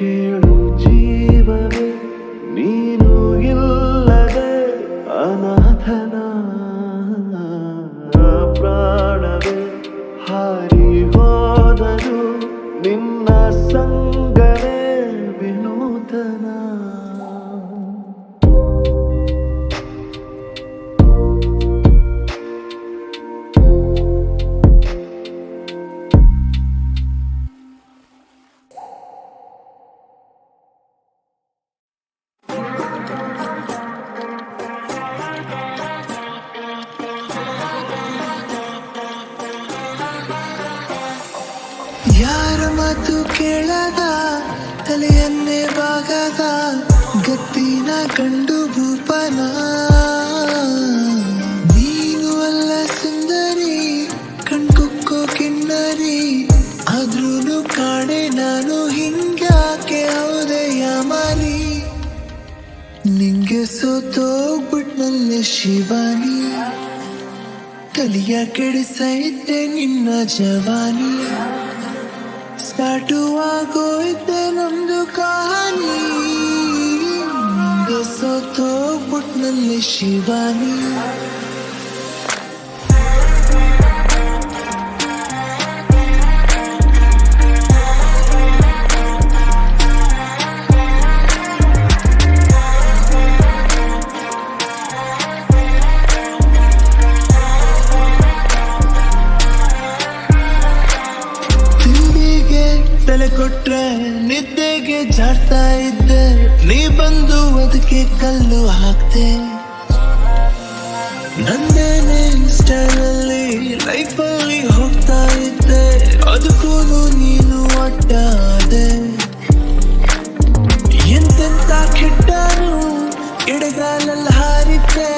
Killer ಭೂಪನ ನೀನು ಅಲ್ಲ ಸುಂದರಿ, ಕಣ್ಕುಕ್ಕೋ ಕಿನ್ನರಿ. ಆದ್ರೂನು ಕಾಣೆ, ನಾನು ಹಿಂಗ್ಯಾಕೆ ಹೌದೆಯ ಮಾರಿ ನಿಂಗೆ ಸೋತೋಗ್ಬಿಟ್ನಲ್ಲೇ ಶಿವಾನಿ. ಕಲಿಯ ಕೆಡಿಸೈತೆ ನಿನ್ನ ಜವಾನಿ. ಸ್ಟಾರ್ಟು ಆಗೋಯ್ತೆ ನಮ್ದು ಕಹಾನಿ. ಸೋತೋಗ್ಬಿಟ್ನಲ್ಲಿ ಶಿವಾನಿ ತಿಂಡಿಗೆ ತಲೆ ಕೊಟ್ರೆ ನಿದ್ದೆಗೆ ಜಾಡ್ತಾ ಇದ್ದೆ ನೀ ಬಂದು ಅದಕ್ಕೆ ಕಲ್ಲು ಹಾಕ್ತೆ. ನಂದೇನೆ ಸ್ಟೈಲಲ್ಲಿ ಲೈಫಲ್ಲಿ ಹೋಗ್ತಾ ಇದ್ದೆ. ಅದಕ್ಕೂ ನೀನು ಅಡ್ಡಾದೆ ಎಂತೆಂತ ಕೆಟ್ಟನು ಎಡಗಾಲಲ್ಲಿ ಹಾರಿದ್ದೆ.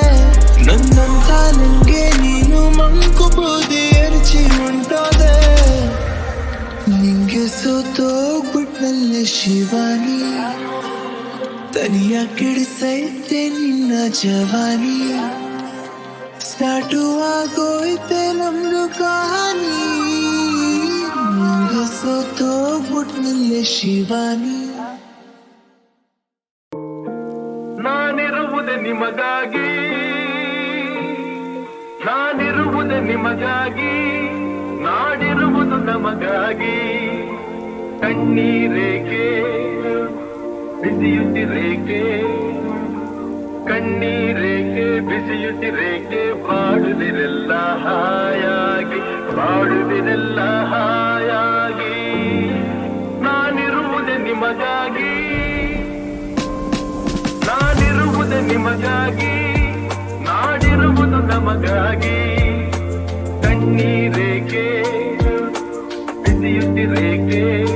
ನನ್ನಂತ ನಂಗೆ ನೀನು ಮಂಕು ಬೂದಿ ಎರಚಿ ಉಂಟೋದೆ. ನಿಂಗೆ ಸೋತೋಗ್ಬಿಟ್ನಲ್ಲೇ ಶಿವಾನಿ. ತನಿಯ ಕೆಡಿಸೈತೆ ನಿನ್ನ ಜವಾನಿ. ಸ್ಟಾರ್ಟು ಆಗೋಯ್ತೆ ನಮ್ದು ಕಹಾನಿ. ಸೋತೋಗ್ಬಿಟ್ನಲ್ಲೇ ಶಿವಾನಿ. ನಾನಿರುವುದೇ ನಿಮಗಾಗಿ. ನಾನಿರುವುದೇ ನಿಮಗಾಗಿ. ನಾಡಿರುವುದು ನಮಗಾಗಿ. ಕಣ್ಣೀರೇಕೆ ಬಿಸಿಯುತ್ತಿರೇಕೆ ಕಣ್ಣೀರೇಕೆ ಬಿಸಿಯುತ್ತಿರೇಕೆ ಬಾಡುವಿರೆಲ್ಲ ಹಾಯಾಗಿ ಬಾಡುವಿರೆಲ್ಲ ಹಾಯಾಗಿ, ನಾನಿರುವುದೇ ನಿಮಗಾಗಿ. ನಾನಿರುವುದೇ ನಿಮಗಾಗಿ, ನಾಡಿರುವುದು ನಮಗಾಗಿ. ಕಣ್ಣೀರೇಕೆ ಬಿಸಿಯುತ್ತಿರೇಕೆ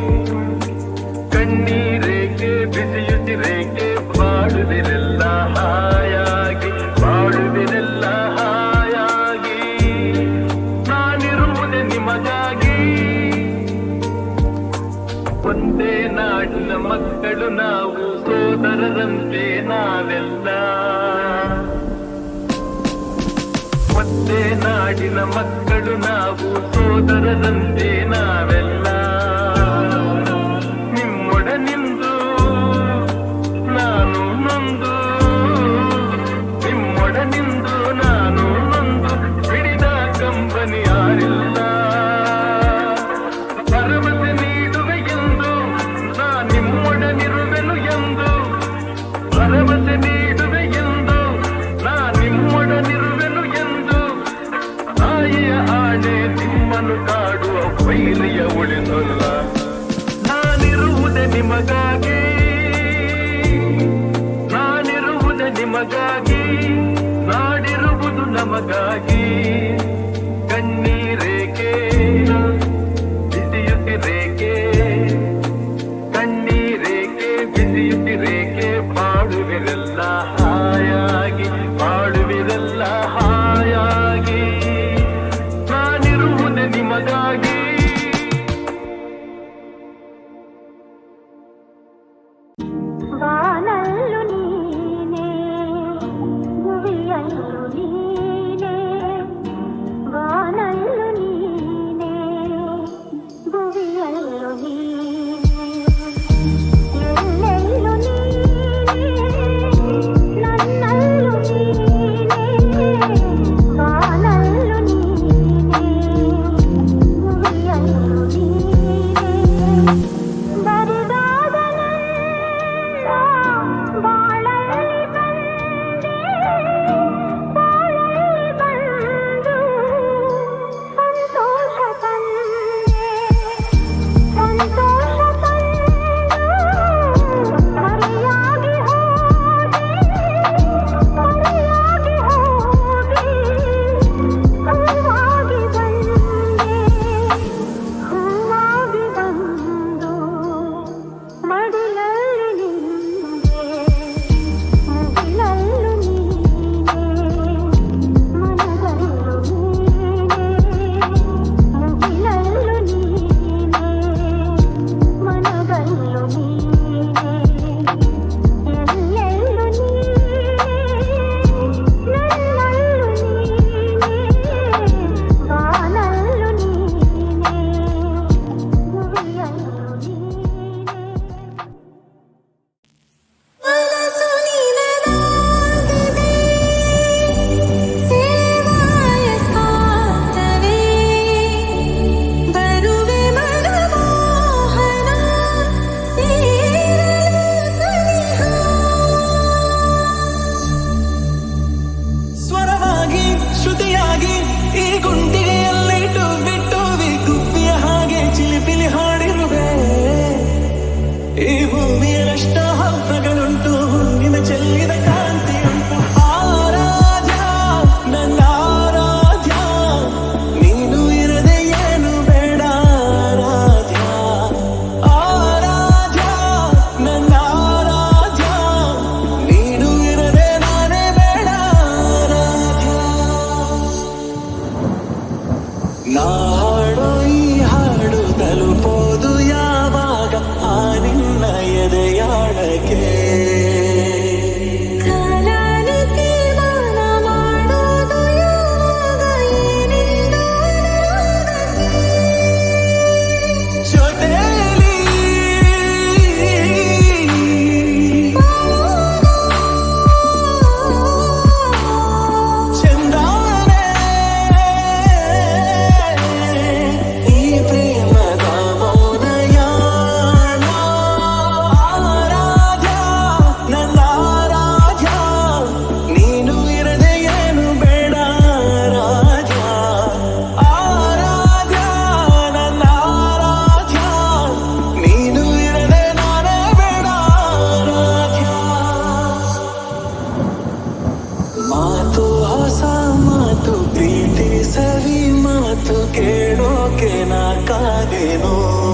ನಾವು ಸೋದರರಂತೆ ನಿಮಗಾಗಿ ನಾನಿರುವುದು ನಿಮಗಾಗಿ ನಾಡಿರುವುದು ನಮಗಾಗಿ. ಕಣ್ಣೀರೇಕೆ ಬಿಸಿಯುತ್ತಿರೇಕೆ ಕಣ್ಣೀರೇಕೆ ಬಿಸಿಯುತ್ತಿರೇಕೆ ಬಾಡುವೆ sangre no.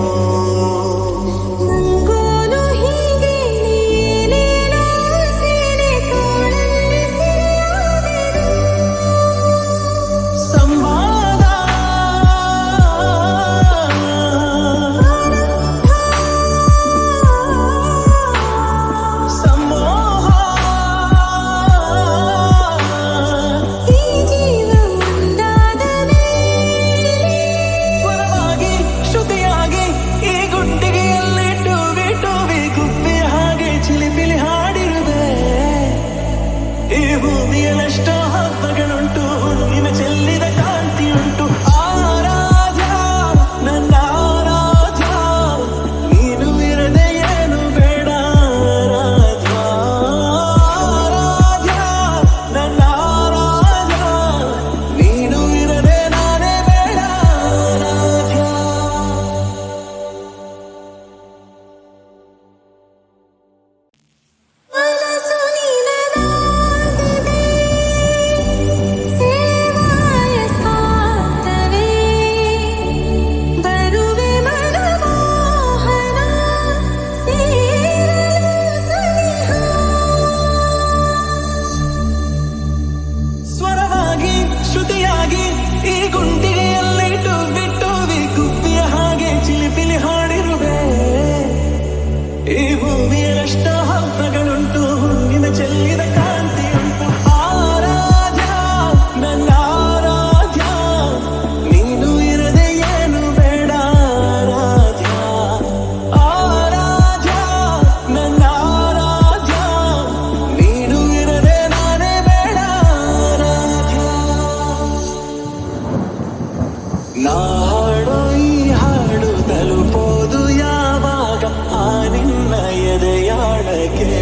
make it.